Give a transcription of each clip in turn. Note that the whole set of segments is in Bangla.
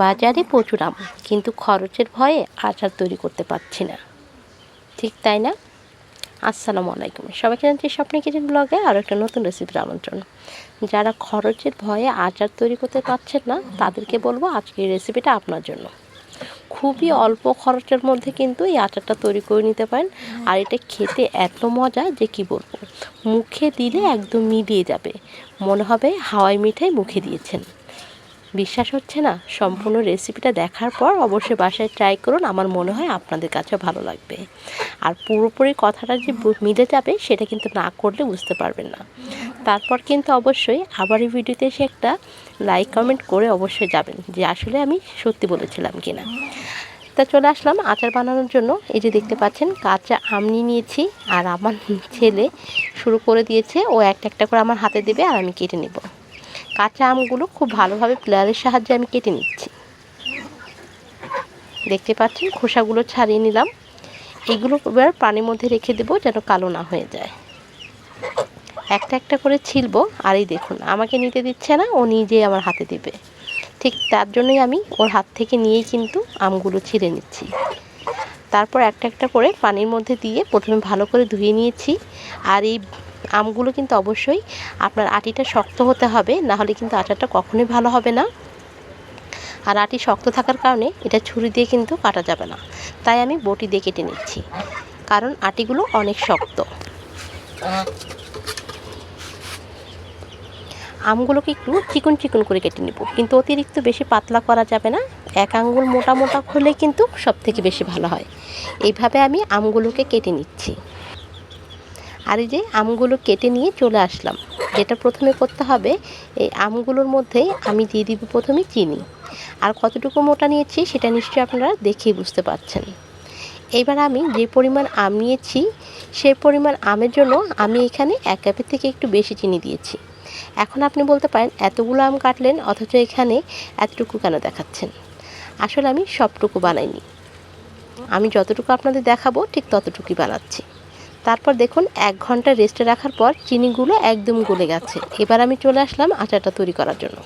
বাজারে প্রচুর আম, কিন্তু খরচের ভয়ে আচার তৈরি করতে পারছি না। ঠিক তাই না? আসসালামু আলাইকুম। সবাইকে জানছি স্বপ্নে কিচেন ব্লগে আরও একটা নতুন রেসিপির আমন্ত্রণ। যারা খরচের ভয়ে আচার তৈরি করতে পারছেন না, তাদেরকে বলব আজকের রেসিপিটা আপনার জন্য। খুবই অল্প খরচের মধ্যে কিন্তু এই আচারটা তৈরি করে নিতে পারেন। আর এটা খেতে এত মজা যে কি বলব, মুখে দিলে একদম মিলিয়ে যাবে। মনে হবে হাওয়াই মিঠাই মুখে দিয়েছেন। বিশ্বাস হচ্ছে না? সম্পূর্ণ রেসিপিটা দেখার পর অবশ্যই বাসায় ট্রাই করুন। আমার মনে হয় আপনাদের কাছে ভালো লাগবে। আর পুরোপুরি কথাটা যে মিলে যাবে, সেটা কিন্তু না করলে বুঝতে পারবেন না। তারপর কিন্তু অবশ্যই আবার এই ভিডিওতে এসে একটা লাইক কমেন্ট করে অবশ্যই যাবেন যে আসলে আমি সত্যি বলেছিলাম কিনা। তা চলে আসলাম আচার বানানোর জন্য। এই যে দেখতে পাচ্ছেন, কাঁচা আম নিয়ে নিয়েছি। আর আমার ছেলে শুরু করে দিয়েছে। ও একটা একটা করে আমার হাতে দেবে আর আমি কেটে নেব। কাঁচা আমগুলো খুব ভালোভাবে প্লেয়ারের সাহায্যে আমি কেটে নিচ্ছি। দেখতে পাচ্ছেন, খোসাগুলো ছাড়িয়ে নিলাম। এগুলো এবার পানির মধ্যে রেখে দেবো যেন কালো না হয়ে যায়। একটা একটা করে ছিলবো, আর এই দেখুন, আমাকে নিতে দিচ্ছে না, ও নিজেই আমার হাতে দেবে। ঠিক তার জন্যই আমি ওর হাত থেকে নিয়েই কিন্তু আমগুলো ছিঁড়ে নিচ্ছি। তারপর একটা একটা করে পানির মধ্যে দিয়ে প্রথমে ভালো করে ধুয়ে নিয়েছি। আর এই আমগুলো কিন্তু অবশ্যই আপনার আটিটা শক্ত হতে হবে না হলে কিন্তু আচারটা কখনোই ভালো হবে না। আর আটি শক্ত থাকার কারণে এটা ছুরি দিয়ে কিন্তু কাটা যাবে না। তাই আমি বটি দিয়ে কেটে নিচ্ছি, কারণ আটিগুলো অনেক শক্ত। আমগুলোকে একটু চিকন চিকন করে কেটে নেব, কিন্তু অতিরিক্ত বেশি পাতলা করা যাবে না। এক আঙ্গুল মোটা মোটা হলে কিন্তু সব থেকে বেশি ভালো হয়। এইভাবে আমি আমগুলোকে কেটে নিচ্ছি। আর এই যে আমগুলো কেটে নিয়ে চলে আসলাম। যেটা প্রথমে করতে হবে, এই আমগুলোর মধ্যেই আমি দিয়ে দিব প্রথমে চিনি। আর কতটুকু মোটা নিয়েছি সেটা নিশ্চয়ই আপনারা দেখেই বুঝতে পারছেন। এবার আমি যে পরিমাণ আম নিয়েছি সেই পরিমাণ আমের জন্য আমি এখানে এক কাপের থেকে একটু বেশি চিনি দিয়েছি। এখন আপনি বলতে পারেন, এতগুলো আম কাটলেন, অথচ এখানে এতটুকু কেন দেখাচ্ছেন? আসলে আমি সবটুকু বানাইনি। আমি যতটুকু আপনাদের দেখাবো, ঠিক ততটুকুই বানাচ্ছি। তারপর দেখুন, এক ঘণ্টা রেস্টে রাখার পর চিনিগুলো একদম গলে গেছে। এবার আমি চলে আসলাম আচারটা তৈরি করার জন্য।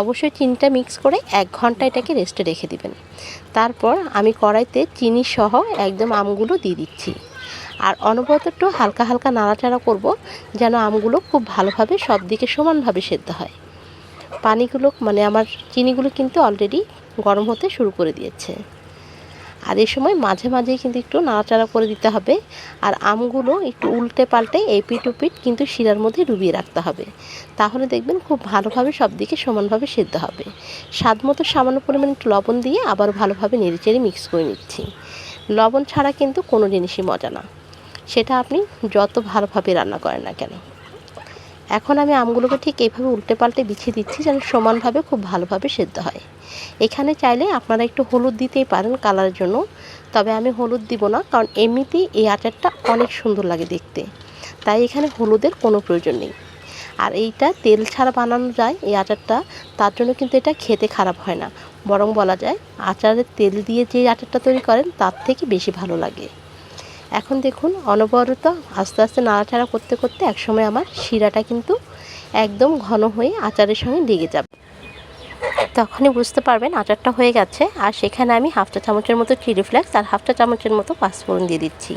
অবশ্যই চিনিটা মিক্স করে এক ঘণ্টা এটাকে রেস্টে রেখে দিবেন। তারপর আমি কড়াইতে চিনি সহ একদম আমগুলো দিয়ে দিচ্ছি। আর অনবরত একটু হালকা হালকা নাড়াচাড়া করব যেন আমগুলো খুব ভালোভাবে সব দিকে সমানভাবে সেদ্ধ হয়। পানিগুলো মানে আমার চিনিগুলো কিন্তু অলরেডি গরম হতে শুরু করে দিয়েছে। আর এই সময় মাঝে মাঝেই কিন্তু একটু নাড়াচাড়া করে দিতে হবে। আর আমগুলো একটু উল্টে পাল্টে এপিট উপিট কিন্তু শিরার মধ্যে ডুবিয়ে রাখতে হবে। তাহলে দেখবেন খুব ভালোভাবে সব দিকে সমানভাবে সেদ্ধ হবে। স্বাদ মতো সামান্য পরিমাণ একটু লবণ দিয়ে আবার ভালোভাবে নেড়েচেড়ে মিক্স করে নিচ্ছি। লবণ ছাড়া কিন্তু কোনো জিনিসই মজা না। সেটা আপনি যত ভালোভাবে রান্না করেন না কেন। এখন আমি আমগুলোকে ঠিক এইভাবে উল্টে পাল্টে বিছিয়ে দিচ্ছি যেন সমানভাবে খুব ভালোভাবে সেদ্ধ হয়। এখানে চাইলে আপনারা একটু হলুদ দিতেই পারেন কালারের জন্য, তবে আমি হলুদ দিব না কারণ এমনিতেই এই আচারটা অনেক সুন্দর লাগে দেখতে। তাই এখানে হলুদের কোনো প্রয়োজন নেই। আর এইটা তেল ছাড়া বানানো যায় এই আচারটা, তার জন্য কিন্তু এটা খেতে খারাপ হয় না। বরং বলা যায় আচারের তেল দিয়ে যে আচারটা তৈরি করেন, তার থেকে বেশি ভালো লাগে। এখন দেখুন অনবরত আস্তে আস্তে নাড়াচাড়া করতে করতে একসময় আমার শিরাটা কিন্তু একদম ঘন হয়ে আচারের সঙ্গে লেগে যাবে। তখনই বুঝতে পারবেন আচারটা হয়ে গেছে। আর সেখানে আমি হাফটা চামচের মতো চিলি ফ্লেক্স আর হাফটা চামচের মতো পাঁচফোড়ন দিয়ে দিচ্ছি।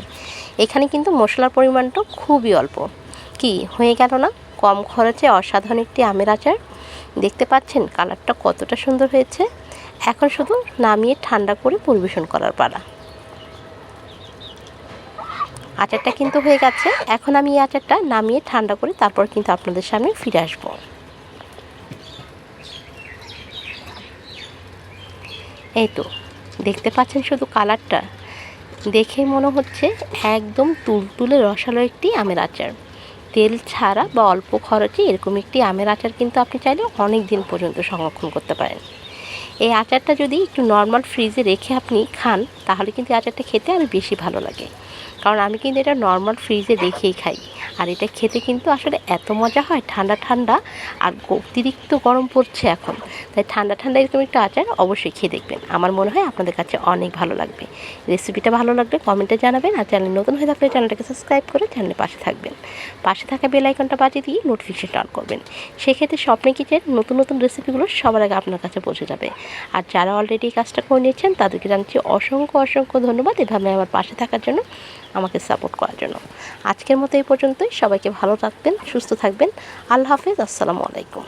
এখানে কিন্তু মশলার পরিমাণটা খুবই অল্প। কি? হয়ে গেল না? কম খরচে অসাধারণ একটি আমের আচার। দেখতে পাচ্ছেন কালারটা কতটা সুন্দর হয়েছে। এখন শুধু নামিয়ে ঠান্ডা করে পরিবেশন করার পালা। আচারটা কিন্তু হয়ে গেছে। এখন আমি এই আচারটা নামিয়ে ঠান্ডা করে তারপর কিন্তু আপনাদের সামনে ফিরে আসব। এই তো, দেখতে পাচ্ছেন শুধু কালারটা। দেখে মনে হচ্ছে একদম তুলতুলে রসালো একটি আমের আচার। তেল ছাড়া বা অল্প খরচে এরকম একটি আমের আচার কিন্তু আপনি চাইলে অনেক দিন পর্যন্ত সংরক্ষণ করতে পারেন। এই আচারটা যদি একটু নর্মাল ফ্রিজে রেখে আপনি খান, তাহলে কিন্তু আচারটা খেতে আরও বেশি ভালো লাগে। কারণ আমি কিন্তু এটা নর্মাল ফ্রিজে রেখেই খাই। আর এটা খেতে কিন্তু আসলে এত মজা হয়, ঠান্ডা ঠান্ডা আর অতিরিক্ত গরম পড়ছে এখন। তাই ঠান্ডা ঠান্ডা এরকম একটা আচার অবশ্যই খেয়ে দেখবেন। আমার মনে হয় আপনাদের কাছে অনেক ভালো লাগবে। রেসিপিটা ভালো লাগলে কমেন্টে জানাবেন আর চ্যানেল নতুন হয়ে থাকলে চ্যানেলটাকে সাবস্ক্রাইব করে চ্যানেলের পাশে থাকবেন। পাশে থাকা বেল আইকনটা বাজিয়ে দিয়ে নোটিফিকেশন অন করবেন। সেক্ষেত্রে স্বপ্নে কিচেন নতুন নতুন রেসিপিগুলো সবার আগে আপনার কাছে পৌঁছে যাবে। আর যারা অলরেডি কাজটা করে নিয়েছেন, তাদেরকে জানাচ্ছি অসংখ্য অসংখ্য ধন্যবাদ। এভাবে আমার পাশে থাকার জন্য, আমাকে সাপোর্ট করার জন্য। আজকের মতো এই পর্যন্তই। সবাইকে ভালো রাখবেন সুস্থ থাকবেন। আল্লাহ হাফেজ আসসালামু আলাইকুম।